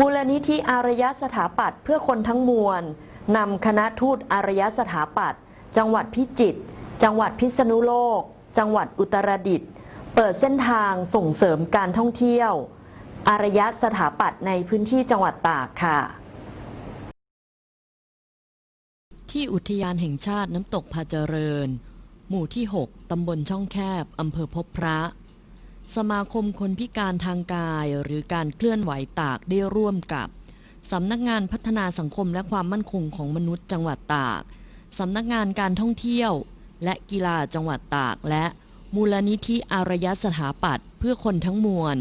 มูลนิธิอารยสถาปัตย์เพื่อคนทั้งมวลนำคณะทูตอารยสถาปัตย์จังหวัดพิจิตรจังหวัดพิษณุโลก จังหวัดอุตรดิตถ์เปิดเส้นทางส่งเสริมการท่องเที่ยว อารยสถาปัตย์ในพื้นที่จังหวัดตากค่ะ ที่อุทยานแห่งชาติน้ำตกพาเจริญ หมู่ที่ 6 ตำบลช่องแคบ อำเภอพบพระ สมาคมคนพิการทางกายหรือการเคลื่อนไหวตากได้ร่วมกับ สำนักงานพัฒนาสังคมและความมั่นคงของมนุษย์จังหวัดตาก สำนักงานการท่องเที่ยว และกีฬาจังหวัดตาก และมูลนิธิอารยสถาปัตย์เพื่อคนทั้งมวล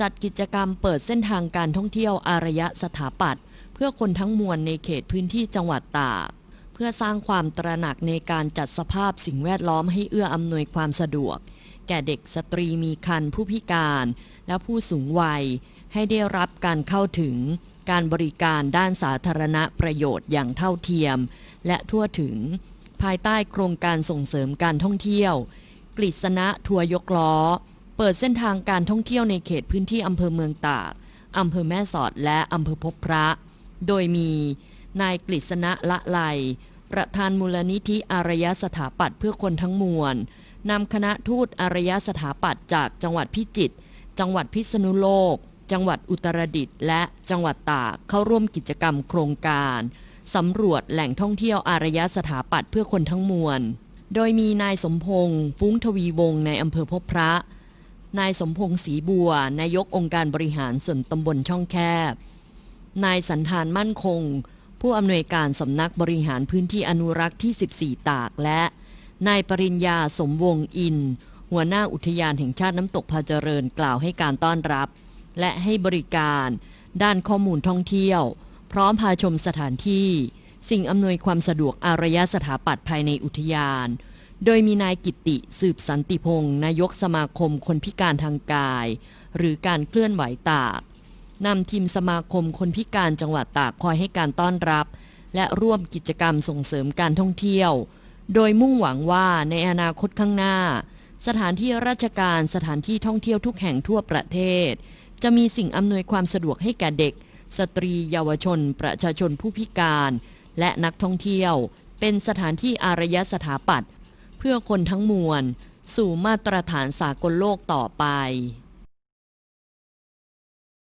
จัดกิจกรรมเปิดเส้นทางการท่องเที่ยวอารยสถาปัตย์เพื่อคนทั้งมวลในเขตพื้นที่จังหวัดตาก เพื่อสร้างความตระหนักในการจัดสภาพสิ่งแวดล้อมให้เอื้ออำนวยความสะดวก แก่เด็กสตรีมีครรภ์ผู้พิการ และผู้สูงวัย ให้ได้รับการเข้าถึงการบริการด้านสาธารณประโยชน์อย่างเท่าเทียม และทั่วถึง ภายใต้โครงการส่งเสริมการท่องเที่ยว กฤษณะทัวยกล้อ เปิดเส้นทางการท่องเที่ยวในเขตพื้นที่อำเภอเมืองตากอำเภอแม่สอดและอำเภอพบพระ โดยมีนายกฤษณะละไลประธานมูลนิธิอารยสถาปัตย์เพื่อคนทั้งมวล นำคณะทูตอารยสถาปัตย์จากจังหวัดพิจิตร จังหวัดพิษณุโลก จังหวัดอุตรดิตถ์และจังหวัดตากเข้าร่วมกิจกรรมโครงการสำรวจแหล่งท่องเที่ยวอารยสถาปัตย์เพื่อคนทั้งมวล โดยมีนายสมพงษ์ฟุ้งทวีวงศ์ในอำเภอพบพระ นายสมพงษ์ศรีบัว นายกองค์การบริหารส่วนตำบลช่องแคบ นายสันธานมั่นคง ผู้อำนวยการสำนักบริหารพื้นที่อนุรักษ์ที่ 14 ตากและ นายปริญญาสมวงศ์อิน หัวหน้าอุทยานแห่งชาติน้ำตกพาเจริญกล่าวให้การต้อนรับ และให้บริการ ด้านข้อมูลท่องเที่ยว พร้อมพาชมสถานที่ สิ่งอำนวยความสะดวกอารยสถาปัตย์ภายในอุทยาน โดยมีนายกิตติสืบสันติพงศ์นายกสมาคมคนพิการทางกาย หรือการเคลื่อนไหวตากนำทีมสมาคมคนพิการจังหวัดตากคอยให้การต้อนรับ และร่วมกิจกรรมส่งเสริมการท่องเที่ยว โดยมุ่งหวังว่าในอนาคตข้างหน้า สถานที่ราชการสถานที่ท่องเที่ยวทุกแห่งทั่วประเทศ จะมีสิ่งอำนวยความสะดวกให้แก่เด็ก สตรีเยาวชน ประชาชนผู้พิการ และนักท่องเที่ยว เป็นสถานที่อารยสถาปัตย์เพื่อคนทั้งมวล สู่มาตรฐานสากลโลกต่อไป